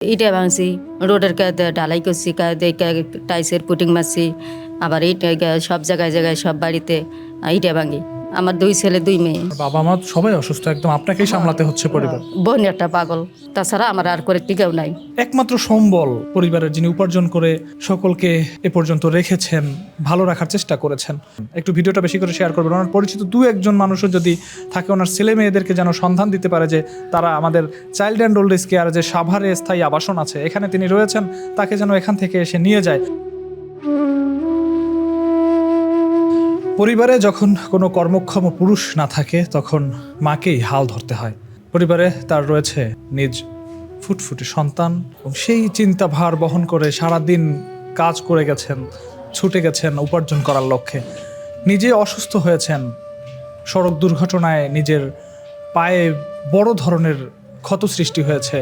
ইটা ভাঙছি, রোডের ঢালাই করছি টাইসের পুটিং মারছি, আবার ইট সব জায়গায় জায়গায় সব বাড়িতে ইটা ভাঙি। আমার দুই ছেলে দুই মেয়ে। বাবা মা সবাই অসুস্থ একদম আপনাকেই সামলাতে হচ্ছে পরিবার। বোন একটা পাগল তাছাড়া আমার আর করে টিকেও নাই। একমাত্র সম্বল পরিবারের যিনি উপার্জন করে সকলকে এ পর্যন্ত রেখেছেন ভালো রাখার চেষ্টা করেছেন। একটু ভিডিওটা বেশি করে শেয়ার করবেন। ওনার পরিচিত দু একজন মানুষও যদি থাকে ওনার ছেলে মেয়েদেরকে যেন সন্ধান দিতে পারে যে তারা আমাদের child and old age care যে সাভারে স্থায়ী আবাসন আছে এখানে তিনি রয়েছেন তাকে যেন এখান থেকে এসে নিয়ে যায়। পরিবারে যখন কোনো কর্মক্ষম পুরুষ না থাকে, তখন মাকেই হাল ধরতে হয়। পরিবারে তার রয়েছে নিজ ফুটফুটে সন্তান এবং সেই চিন্তা ভার বহন করে সারাদিন কাজ করে গেছেন, ছুটে গেছেন উপার্জন করার লক্ষ্যে। নিজে অসুস্থ হয়েছেন, সড়ক দুর্ঘটনায় নিজের পায়ে বড় ধরনের ক্ষত সৃষ্টি হয়েছে।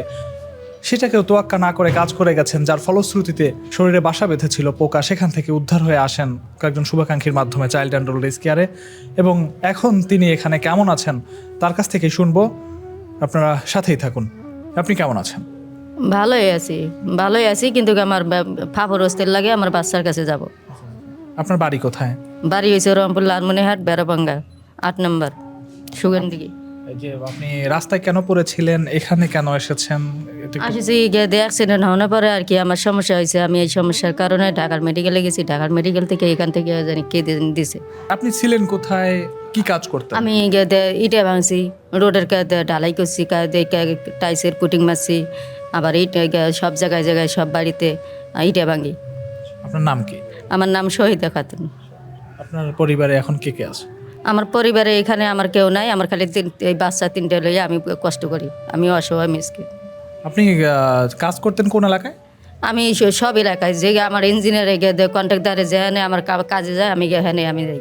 সেটাকেও তোয়াক্কা না করে কাজ করে গেছেন যার ফলশ্রুতিতে শরীরে বাসা বেঁধেছিল পোকা সেখান থেকে উদ্ধার হয়ে আসেন কয়েকজন শুভাকাঙ্ক্ষীর মাধ্যমে চাইল্ড অ্যান্ড ওল্ড কেয়ারে। এবং এখন তিনি এখানে কেমন আছেন তার কাছ থেকে শুনব। আপনারা সাথেই থাকুন। আপনি কেমন আছেন? ভালোই আছি ভালোই আছি কিন্তু আমার ফাফর অস্থির লাগে আমার বাচ্চার কাছে যাব। আপনার বাড়ি কোথায়? বাড়ি হয়েছে রংপুর লালমনিহাট বেড়াবাঙ্গা আট নম্বর সুগন্ধি এই যে আপনি রাস্তায় কেন পড়েছিলেন? এখানে কেন এসেছেন? আসেছি গিয়ে অ্যাক্সিডেন্ট হওয়ার পরে আর কি আমার সমস্যা হয়েছে। আমি এই সমস্যার কারণে ঢাকার মেডিকেলে গেছি। ঢাকার মেডিকেল থেকে এখান থেকে জানি কে দিছে। আপনি ছিলেন কোথায়? কি কাজ করতেন? আমি ইটা ভাঙছি। রোডের ঢালাই করছি টাইসের পুটিং মারছি। আবার ইট সব জায়গায় জায়গায় সব বাড়িতে ইটা ভাঙি। আপনার নাম কি? আমার নাম শহীদা খাতুন। আপনার পরিবারে এখন কে কে আছে? আমার পরিবারে এখানে আমার কেউ নাই আমার খালি তিন- এই বাচ্চা তিনটে লইয়া আমি কষ্ট করি। আমি অসহায় মিসকে আপনি কাজ করতেন কোন এলাকায়? আমি সব এলাকায় যে আমার ইঞ্জিনিয়ারে গিয়ে কন্ট্রাক্টারে যেখানে আমার কাজে যায় আমি এখানে আমি যাই।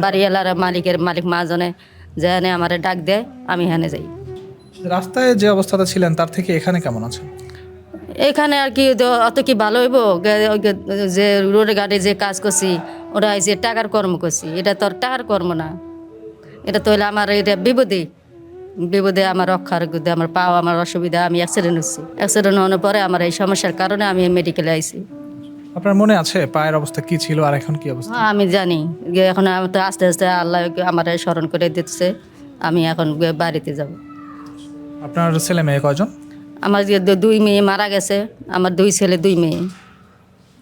বাড়িওয়ালার মালিকের মালিক মাজনে যেখানে আমার ডাক দেয় আমি এখানে যাই। রাস্তায় যে অবস্থাটা ছিলেন তার থেকে এখানে কেমন আছেন? এখানে আর কি অত কি ভালো হইব? যে রোডে গাড়ি যে কাজ করছি ওরা হয়েছে টাকার কর্ম করছি এটা তো টাকার কর্ম না। এটা তো হইলে আমার এটা বিপদে বিপদে আমার রক্ষার গুদে আমার পাও আমার অসুবিধা আমি অ্যাক্সিডেন্ট হচ্ছি। অ্যাক্সিডেন্ট হওয়ার পরে আমার এই সমস্যার কারণে আমি মেডিকেলে আইছি। আপনার মনে আছে পায়ের অবস্থা কি ছিল আর এখন কি অবস্থা? হ্যাঁ আমি জানি। যে এখন আমি তো আস্তে আস্তে আল্লাহ আমার স্মরণ করে দিচ্ছে আমি এখন বাড়িতে যাব। আপনার ছেলে মেয়ে কয়জন? আমার যে দুই মেয়ে মারা গেছে আমার দুই ছেলে দুই মেয়ে।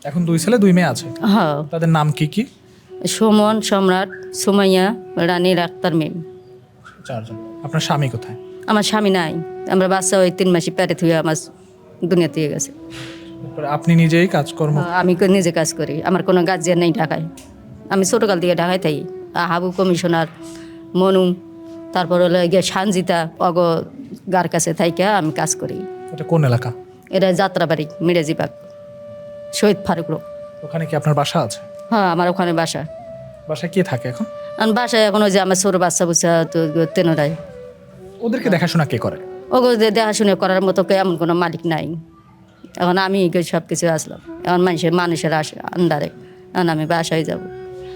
এখন দুই ছেলে দুই মেয়ে আছে। হ্যাঁ। তাদের নাম কি কি? সুমন সম্রাট সুমাইয়া রানী আক্তার মেম। চারজন। আপনার স্বামী কোথায়? আমার স্বামী নাই। আমরা বাচ্চা ওই তিন মাসে পেটে থুয়ে আমার দুনিয়া গেছে। আপনি নিজেই কাজ কাজকর্ম আমি কো- নিজে কাজ করি। আমার কোনো গার্জিয়ান নেই ঢাকায়। আমি ছোটোকাল থেকে ঢাকায় থাকি। হাবু কমিশনার মনু তারপর হলো গিয়ে সানজিতা অগ গার কাছে থাইকা আমি কাজ করি। এটা কোন এলাকা? এটা যাত্রাবাড়ি মিরাজিবাগ শহীদ ফারুক রোড ওখানে কি আপনার বাসা আছে? হ্যাঁ আমার ওখানে বাসা। বাসায় কে থাকে এখন? আর বাসায় এখন ওই যে আমার সৌর বাচ্চা বুচ্চা তো তেনরাই। ওদেরকে দেখাশোনা কে করে? ওগো যে দেখাশুনে করার মতো এমন কোনো মালিক নাই। এখন আমি সব কিছু আসলাম। এখন মানুষের মানুষের আসে আন্ডারে। এখন আমি বাসায় যাব।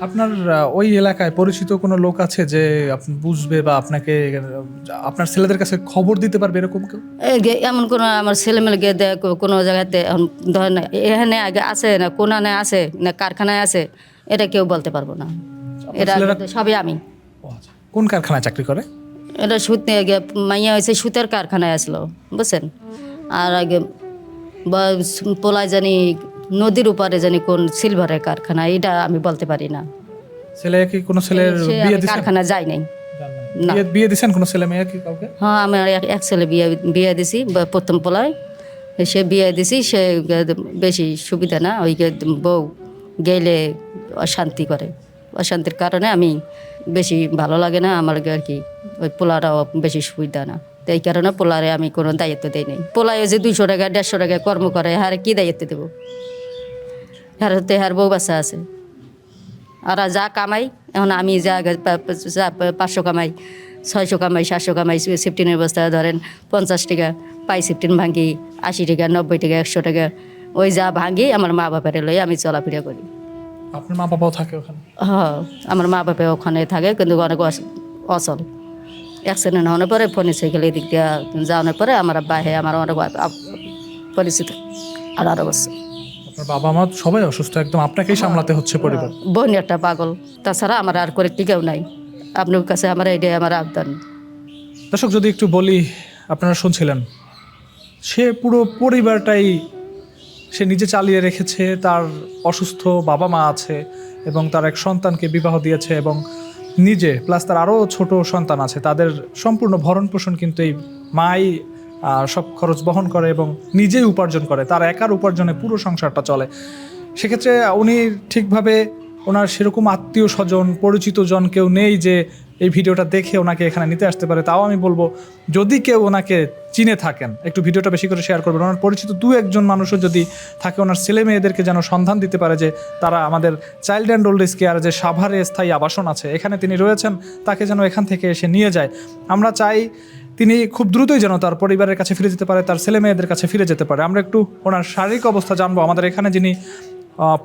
আপনার ওই এলাকায় পরিচিত কোনো লোক আছে যে আপনি বুঝবে বা আপনাকে আপনার ছেলেদের কাছে খবর দিতে পারবে এরকম কেউ? এমন কোনো আমার ছেলেমেলে গিয়ে দেয় কোনো জায়গাতে এখন ধরেন এখানে আগে আছে না কোনানে আছে না কারখানায় আছে এটা কেউ বলতে পারব না। এটা সবই আমি। আচ্ছা। কোন কারখানায় চাকরি করে? এটা সুতে মাইয়া হয়েছে সুতের কারখানায় আসলো বুঝছেন? আর আগে পোলায় জানি নদীর উপরে জানি কোন সিলভারের কারখানা এটা আমি বলতে পারি না। ছেলে কি কোনো ছেলের সে বিয়ে আমি দিচ্ছেন কারখানা যাই নাই। না। বিয়ে বিয়ে দিচ্ছেন কোনো ছেলে মেয়ে কি কাউকে? হ্যাঁ আমি এক- এক ছেলে বিয়ে বিয়ে দিছি বা প্রথম পোলায়। সে বিয়ে দিছি সে বেশি সুবিধা না ওই বউ গেলে অশান্তি করে। অশান্তির কারণে আমি বেশি ভালো লাগে না আমার আর কি ওই পোলারাও বেশি সুবিধা না। তো এই কারণে পোলারে আমি কোনো দায়িত্ব দিই নাই। পোলায় ওই যে দুইশো টাকা দেড়শো টাকা কর্ম করে হারে কি দায়িত্ব দেবো? হার হতে হার বউ বাচ্চা আছে। আর যা কামাই এখন আমি যা যা পাঁচশো কামাই ছয়শো কামাই সাতশো কামাই সিফটিনের বস্তা ধরেন পঞ্চাশ টাকা পাই সিফটিন ভাঙি আশি টাকা নব্বই টাকা একশো টাকা ওই যা ভাঙি আমার মা বাপের লই আমি চলাফেরা করি। আপনার মা বাবাও থাকে ওখানে? হ্যাঁ আমার মা বাপে ওখানে থাকে কিন্তু অনেক অচল। অ্যাক্সিডেন্ট হওয়ার পরে ফোনে সাইকেল এদিক দিয়ে যাওয়ার পরে আমার বাহে আমার অনেক আপ- আর আঠারো বছর। আপনার বাবা মা সবাই অসুস্থ একদম আপনাকেই সামলাতে হচ্ছে পরিবার। বোন একটা পাগল তাছাড়া আমার আর করে কেউ নাই। আপনার কাছে আমার এটাই আমার আবদান দর্শক যদি একটু বলি আপনারা শুনছিলেন সে পুরো পরিবারটাই সে নিজে চালিয়ে রেখেছে তার অসুস্থ বাবা মা আছে এবং তার এক সন্তানকে বিবাহ দিয়েছে এবং নিজে প্লাস তার আরও ছোট সন্তান আছে তাদের সম্পূর্ণ ভরণ পোষণ কিন্তু এই মাই সব খরচ বহন করে এবং নিজেই উপার্জন করে, তার একার উপার্জনে পুরো সংসারটা চলে। সেক্ষেত্রে উনি ঠিকভাবে ওনার সেরকম আত্মীয় স্বজন, পরিচিত জন কেউ নেই যে এই ভিডিওটা দেখে ওনাকে এখানে নিতে আসতে পারে। তাও আমি বলব, যদি কেউ ওনাকে চিনে থাকেন, একটু ভিডিওটা বেশি করে শেয়ার করবেন। ওনার পরিচিত দু একজন মানুষও যদি থাকে, ওনার ছেলে মেয়েদেরকে যেন সন্ধান দিতে পারে যে তারা আমাদের চাইল্ড অ্যান্ড ওল্ড কেয়ার যে সাভারে স্থায়ী আবাসন আছে, এখানে তিনি রয়েছেন, তাকে যেন এখান থেকে এসে নিয়ে যায়। আমরা চাই তিনি খুব দ্রুতই যেন তার পরিবারের কাছে ফিরে যেতে পারে, তার ছেলে মেয়েদের কাছে ফিরে যেতে পারে। আমরা একটু ওনার শারীরিক অবস্থা জানব। আমাদের এখানে যিনি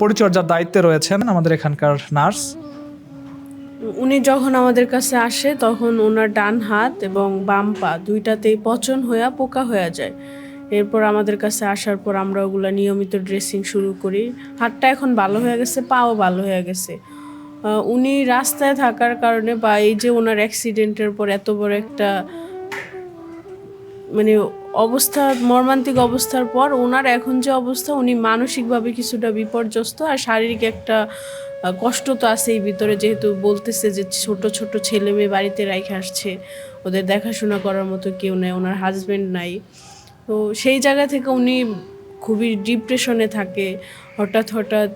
পরিচর্যার দায়িত্বে রয়েছেন, আমাদের এখানকার নার্স উনি যখন আমাদের কাছে আসে, তখন ওনার ডান হাত এবং বাম পা দুইটাতেই পচন হয়ে পোকা হয়ে যায়। এরপর আমাদের কাছে আসার পর আমরা ওগুলা নিয়মিত ড্রেসিং শুরু করি। হাতটা এখন ভালো হয়ে গেছে, পাও ভালো হয়ে গেছে। উনি রাস্তায় থাকার কারণে বা এই যে ওনার অ্যাক্সিডেন্টের পর এত বড় একটা মানে অবস্থা, মর্মান্তিক অবস্থার পর ওনার এখন যে অবস্থা, উনি মানসিকভাবে কিছুটা বিপর্যস্ত আর শারীরিক একটা কষ্ট তো আছেই ভিতরে, যেহেতু বলতেছে যে ছোট ছোট ছেলে মেয়ে বাড়িতে রাইখে আসছে, ওদের দেখাশোনা করার মতো কেউ নেই, ওনার হাজব্যান্ড নাই। তো সেই জায়গা থেকে উনি খুবই ডিপ্রেশনে থাকে, হঠাৎ হঠাৎ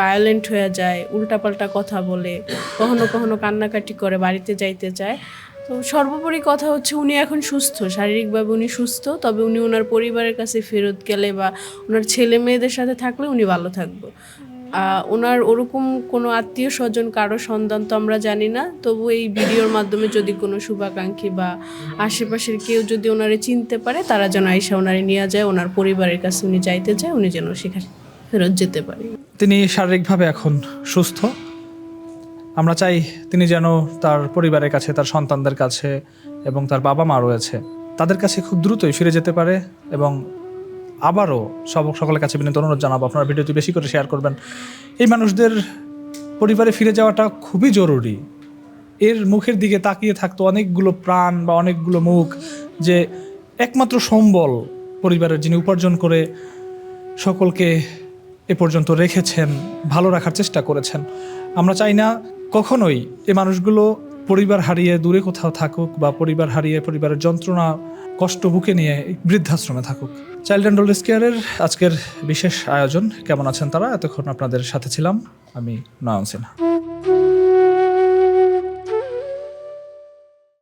ভায়োলেন্ট হয়ে যায়, উল্টাপাল্টা কথা বলে, কখনো কখনো কান্নাকাটি করে, বাড়িতে যাইতে চায়। তো সর্বোপরি কথা হচ্ছে উনি এখন সুস্থ, শারীরিকভাবে উনি সুস্থ, তবে উনি ওনার পরিবারের কাছে ফেরত গেলে বা ওনার ছেলে মেয়েদের সাথে থাকলে উনি ভালো থাকব। ওনার ওরকম কোনো আত্মীয় স্বজন, কারও সন্ধান তো আমরা জানি না। তবু এই ভিডিওর মাধ্যমে যদি কোনো শুভাকাঙ্ক্ষী বা আশেপাশের কেউ যদি ওনারে চিনতে পারে, তারা যেন আইসা ওনারে নিয়ে যায়, ওনার পরিবারের কাছে উনি যাইতে চায়, উনি যেন সেখানে ফেরত যেতে পারে। তিনি শারীরিকভাবে এখন সুস্থ। আমরা চাই তিনি যেন তার পরিবারের কাছে, তার সন্তানদের কাছে এবং তার বাবা মা রয়েছে, তাদের কাছে খুব দ্রুতই ফিরে যেতে পারে এবং আবারও সব সকলের কাছে বিনীত অনুরোধ জানাব, আপনারা ভিডিওটি বেশি করে শেয়ার করবেন। এই মানুষদের পরিবারে ফিরে যাওয়াটা খুবই জরুরি। এর মুখের দিকে তাকিয়ে থাকতো অনেকগুলো প্রাণ বা অনেকগুলো মুখ যে একমাত্র সম্বল পরিবারের যিনি উপার্জন করে সকলকে এ পর্যন্ত রেখেছেন, ভালো রাখার চেষ্টা করেছেন। আমরা চাই না কখনোই এই মানুষগুলো পরিবার হারিয়ে দূরে কোথাও থাকুক বা পরিবার হারিয়ে পরিবারের যন্ত্রণা কষ্ট বুকে নিয়ে বৃদ্ধাশ্রমে থাকুক। চাইল্ড অ্যান্ড ওল্ড কেয়ারের আজকের বিশেষ আয়োজন। কেমন আছেন তারা? এতক্ষণ আপনাদের সাথে ছিলাম আমি নয়ন সিনহা।